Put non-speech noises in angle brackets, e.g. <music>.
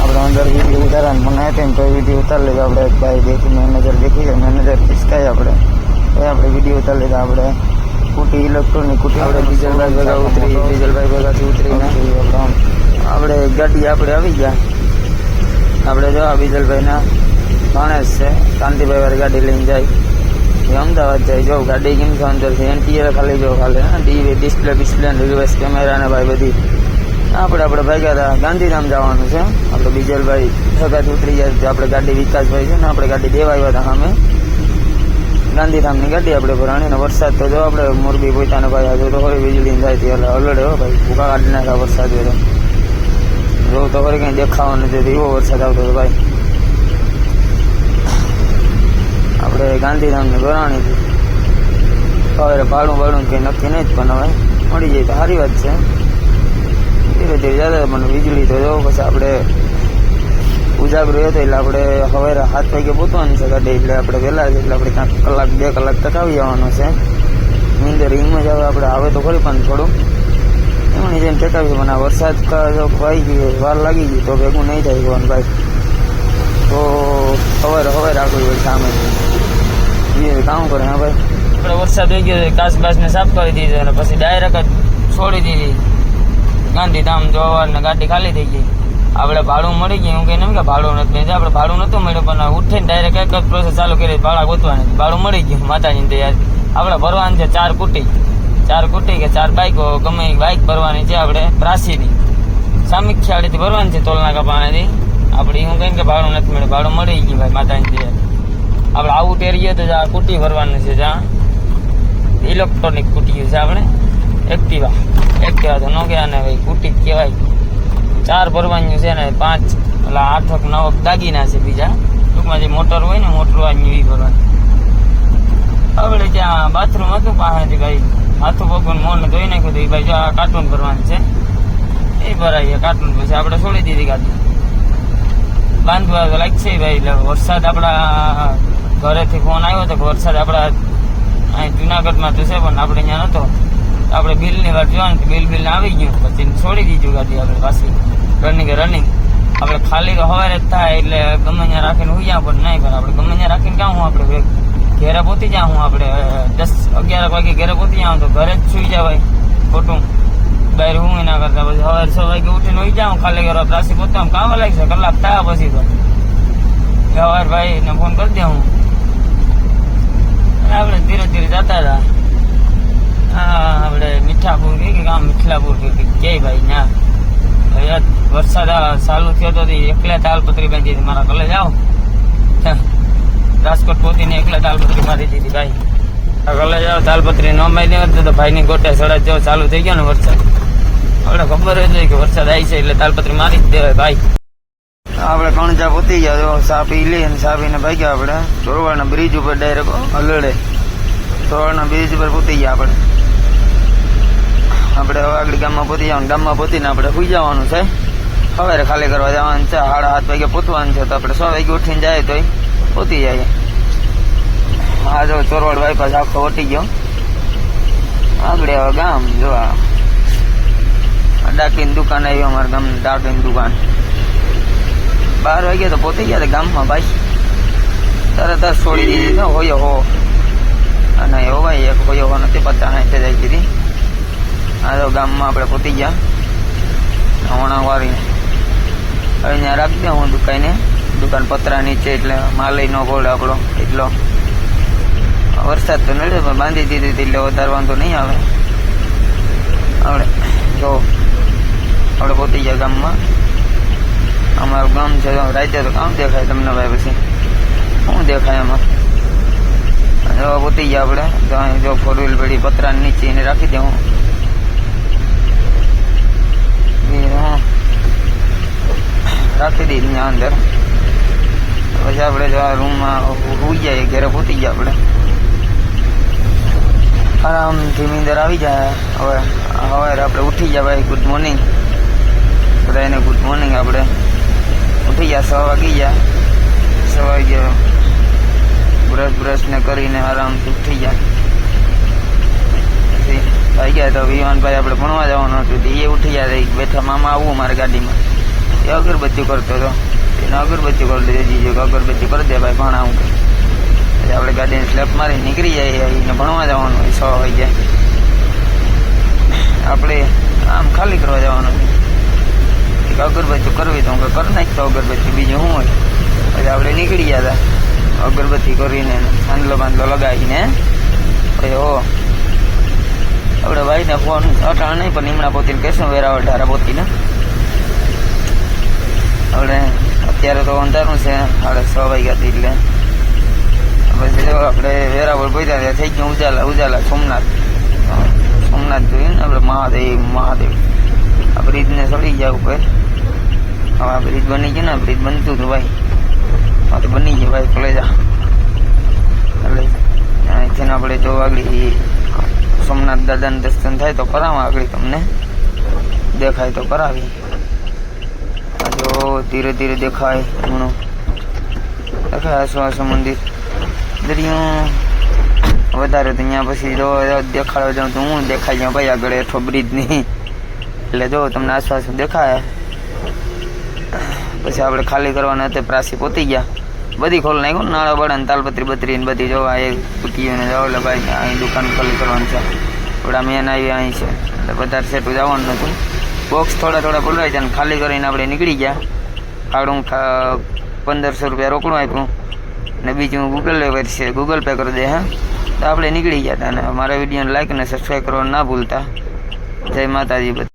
આપણે અંદર વીડિયો ઉતારવાનું મને હતી ને તો વીડિયો ઉતારી લીધો આપણે એક ભાઈ દેખી મેનેજર દેખી છે મેનેજર ખિસકાય આપણે એ આપણે વીડિયો ઉતારી લીધા આપણે કુટી ઇલેક્ટ્રોનિક કુટી આપણે ડીઝલભાઈ ભેગા ઉતરી ડીઝલભાઈ ભેગાથી ઉતરીને આપણે આમ આપણે ગાડી આપણે આવી ગયા આપણે જો આ બીજલભાઈના માણસ છે કાંતિભાઈ વાળી ગાડી લઈને જાય એ અમદાવાદ જાય જો ગાડી કેમ છે અંદરથી એન્ટિયર ખાલી જો ખાલી હા ડીવી ડિસ્પ્લે બિસ્પ્લે રિવર્સ કેમેરા ને ભાઈ બધી આપણે આપણે ભાગ્યા હતા ગાંધીધામ જવાનું છે. આપણે બીજલભાઈ ભેગાથી ઉતરી જાય તો આપણે ગાડી વિકાસભાઈ છે ને આપણે ગાડી દેવા આવ્યા હતા સામે. ગાંધીધામની ગાડી આપણે ભરાણી અને વરસાદ તો જો આપણે મોરબી પોતાને ભાઈ આજે તો હોય, વીજળી થાય એટલે અલડે હો ભાઈ. ભૂકા કાઢી નાખા વરસાદ હોય તો જો તો ફરી કંઈ દેખાવા નથી. એવો વરસાદ આવતો હતો ભાઈ. આપણે ગાંધીધામની ભરાણી હવે ભાડું ભાડું કંઈ નક્કી નહીં પણ હવે મળી જાય તો સારી વાત છે. ધીરે ધીરે જતા મને વીજળી તો જો, પછી આપણે ઉજાગરો હતો એટલે આપણે હવે હાથ વાગે પહોંચવાનું છે ગાડી એટલે આપણે વહેલા છે એટલે આપણે ક્યાંક કલાક, બે કલાક ટકાવી જવાનું છે. નીંદર ઈમાં જ હવે આપણે આવે તો ખરી પણ થોડું. એમની જેમ ટકાવી મને આ વરસાદ કા- જો ભાઈ ગઈ વાર લાગી ગઈ, તો ભેગું નહીં થાય ભગવાન ભાઈ. તો હવે હવે રાખવું હોય સામે એ કામ કરે, હા ભાઈ? આપણે વરસાદ થઈ ગયો કાચ બાસને સાફ કરી દીધો અને પછી ડાયરેક્ટ જ છોડી દીધી. ગાંધીધામ જોવા ને ગાડી ખાલી થઈ ગઈ. આપણે ભાડું મળી ગયું. કહીને એમ કે ભાડું નથી મેં આપણે ભાડું નહોતું મળ્યું, પણ ઉઠીને ડાયરેક્ટ એક જ પ્રોસેસ ચાલુ કરી ભાડા ગોતવાની ભાડું મળી ગયું. માતાજીને તૈયાર. આપણે ભરવાનું છે ચાર કુટી. ચાર કુટી કે ચાર બાઈકો. ગમે એ બાઈક ભરવાની છે આપણે રાશીની સામીખ્યાળીથી ભરવાની છે તોલનાકા પાણીથી. આપણે હું કહીએ કે ભાડું નથી મળ્યું. ભાડું મળી ગયું ભાઈ માતાજીને તૈયાર. આપણે આઉટ એરિયા તો આ કુટી ભરવાની છે જ્યાં ઇલેક્ટ્રોનિક કુટી છે આપણે. એક્ટિવા. એક્ટિવા તો ન કહેવાય ને ભાઈ, કુટી કહેવાય. ચાર ભરવાનું છે ને પાંચ, એટલે આઠક નવક દાગીના છે બીજા. ટૂંકમાં જે મોટર હોય ને, મોટર વાળી એ ભરવાની. આપણે ત્યાં બાથરૂમ હતું પાસેથી ભાઈ. હાથું પગું મોન ધોઈ નાખ્યું હતું એ ભાઈ જો આ કાર્ટૂન ભરવાનું છે. એ ભરાઈએ કાર્ટૂન પછી આપણે છોડી દીધી ગાડી. બાંધવા તો લાગશે ભાઈ, એટલે વરસાદ આપણા ઘરેથી ફોન આવ્યો હતો વરસાદ આપણા અહીં જુનાગઢમાં તો છે, પણ આપણે અહીંયા નહોતો આપણે બિલની વાત જોવાની બિલ બિલ આવી ગયું. પછી છોડી દીધું ગાડી આપણે પાછી. રનિંગ રનિંગ આપણે ખાલી તો સવારે જ થાય એટલે ગમે ત્યાં રાખીને હુઈ જાવ પણ નહીં પણ આપણે ગમે ત્યાં રાખીને ક્યાં હું આપણે ભેગ- ઘેરે પહોંચી જાઉં હું આપણે અ, દસ અગિયાર વાગે ઘેરે પહોંચી જાઉં તો ઘરે જ સુઈ જવાય ખોટું. બહાર હું એના કરતા પછી સવારે છ વાગે ઉઠીને હોઈ જાઉં ખાલી ઘર રાશી પહોંચતા કામ લાગશે કલાક થયા પછી તો. સવાર ભાઈ ને ફોન કરી દે હું. અને આપણે ધીરે ધીરે જતા હતા હા આપણે મીઠાપુર કે ગામ મીઠલાપુર કે કે ભાઈ ના. યાર વરસાદ ચાલુ થયો તો એકલા તાલપત્રી બાંધી હતી. મારા કોલેજ આવો <laughs> રાજકોટ પહોંચીને એકલા તાલપત્રી મારી દીધી ભાઈ. આ કલે જાઓ, તાલપત્રી ન મારી દેવા તો ભાઈની ગોટે સડા જેવો ચાલુ થઈ ગયો ને વરસાદ. આપણે ખબર જ નહીં કે વરસાદ આવી છે એટલે તાલપત્રી મારી જ દેવાય ભાઈ. આપણે કણજા પોતી ગયા તો સાપી લઈ અને સા પીને ભાગ્યા આપણે. ચોરવાડના બ્રિજ ઉપર ડાયરેક્ટ અલડે ચોરવાડના બ્રિજ ઉપર પોતી ગયા આપણે. આપણે આગળ ગામમાં પહોંચી જવાનું ગામમાં પહોંચીને આપણે સુઈ જવાનું છે. સવારે ખાલી કરવા જવાનું છે, સાડા સાત વાગે પહોંચવાનું છે, તો આપણે છ વાગે ઉઠીને જાય તોય પહોંચી જાય. આ જો ચોરવાડ બાયપાસ આખો વટી ગયો. આગળ હવે ગામ જો આ ડાકીની દુકાન આવી, અમારા ગામની ડાકીની દુકાન. બાર વાગે તો પહોંચી ગયા ગામમાં ભાઈ. તરત જ છોડી દીધી તો હોયો હો. અને એવો ભાઈ એક હોયો હો નથી, પચાસ સાઠ જાય કીધી. આ તો ગામમાં આપણે પહોંચી ગયા. હોણા વાળી હવે અહીંયા રાખી દઉં હું દુકાને. દુકાન પતરા નીચે એટલે માલય નો ગોળ આપણો, એટલો. વરસાદ તો નડ્યો, પણ બાંધી દીધી હતી એટલે વધારે વાંધો નહીં આવે. આપણે, જો, આપણે પહોંચી ગયા ગામમાં. અમારું ગામ છે રાજ્ય તો કામ દેખાય તમને ભાઈ પછી. શું દેખાય એમાં? જો પહોંચી ગયા આપણે. જો ફોર વ્હીલ પડી પતરા નીચે એને રાખી દઉં. રાખી દીધી ત્યાં અંદર. પછી આપણે જો આ રૂમમાં હોઈ જાય ઘેરે પહોંચી ગયા આપણે. આરામથી નીંદર આવી જાય. હવે હવે આપણે ઉઠી જાય ભાઈ ગુડ મોર્નિંગ બધાને ગુડ મોર્નિંગ આપણે. ઉઠી ગયા, સવા વાગી ગયા. સવા વાગે બ્રશ બ્રશ ને કરીને આરામથી ઉઠી ગયા. આવી ગયા તો વિવાનભાઈ આપણે ભણવા જવાનું હતું એ ઉઠી તો બેઠા, મામા, આવું મારી ગાડીમાં. એ અગરબત્તી કરતો હતો. એને અગરબત્તી કરી દીધી. જીજો અગરબત્તી કરી દે, ભાઈ ભણાવું કે એટલે આપણે ગાડીને સ્લેપ મારી નીકળી જાય એને ભણવા જવાનું હોય, છ વાઈ જાય આપણે આમ ખાલી કરવા જવાનું એક અગરબત્તી કરવી તો હું કરી નાખતો અગરબત્તી, બીજું શું હોય? પછી આપણે નીકળી ગયા હતા. અગરબત્તી કરીને સાંદલો બાંધલો લગાવીને પછી ઓ આપણે ભાઈને ફોન અટાણ નહીં, પણ નિમણા પોતીને કહેશું, વેરાવળ ધારા પોતીને. આપણે અત્યારે તો અંધારું છે, સાડા છ વાગ્યા હતી એટલે. પછી જો આપણે વેરાવળ પહોંચ્યા ત્યાં થઈ ગયું, ઉજાલા ઉજાલા, સોમનાથ. સોમનાથ જોયું ને આપણે મહાદેવ મહાદેવ. આ બ્રિજને ચડી ગયા ઉપર. હવે આ બ્રિજ બની ગયું ને બ્રિજ બનતું હતું ભાઈ હા તો બની ગયું, ભાઈ કોલેજા એટલે, અહીંથી ને આપણે જો આગળ સોમનાથ દાદાના દર્શન થાય તો કરાવવા આગળ તમને. દેખાય તો કરાવી. જો ધીરે ધીરે દેખાય ઘણું દેખાય આસુ મંદિર. દરિયો. વધારે તો અહીંયા પછી જો દેખાડવા જાઉં તો હું દેખાઈ જાઉં ભાઈ આગળ એઠો બ્રિજની એટલે જો તમને આસપાસ દેખાય. પછી આપણે ખાલી કરવાના હતા, પ્રાસી પોતી ગયા. બધી ખોલ નાખ્યું નાળા બાળા તાલપત્રી બત્રી ને બધી જોવા એ પૂટીઓ ને જાવ એટલે ભાઈ અહીં દુકાન ખોલી કરવાની છે. થોડા મેન આવી અહીં છે, એટલે બધા સેટું જવાનું નથી. બોક્સ થોડા થોડા બોલવાય છે ખાલી કરીને આપણે નીકળી ગયા. ખાડું પંદરસો રૂપિયા રોકડું આપ્યું. ને બીજું ગૂગલ પે છે ગૂગલ પે કરી દે, હા. તો આપણે નીકળી ગયા હતા અને મારા વિડીયોને લાઈક અને સબસ્ક્રાઈબ કરવાનું ના ભૂલતા. જય માતાજી બધા.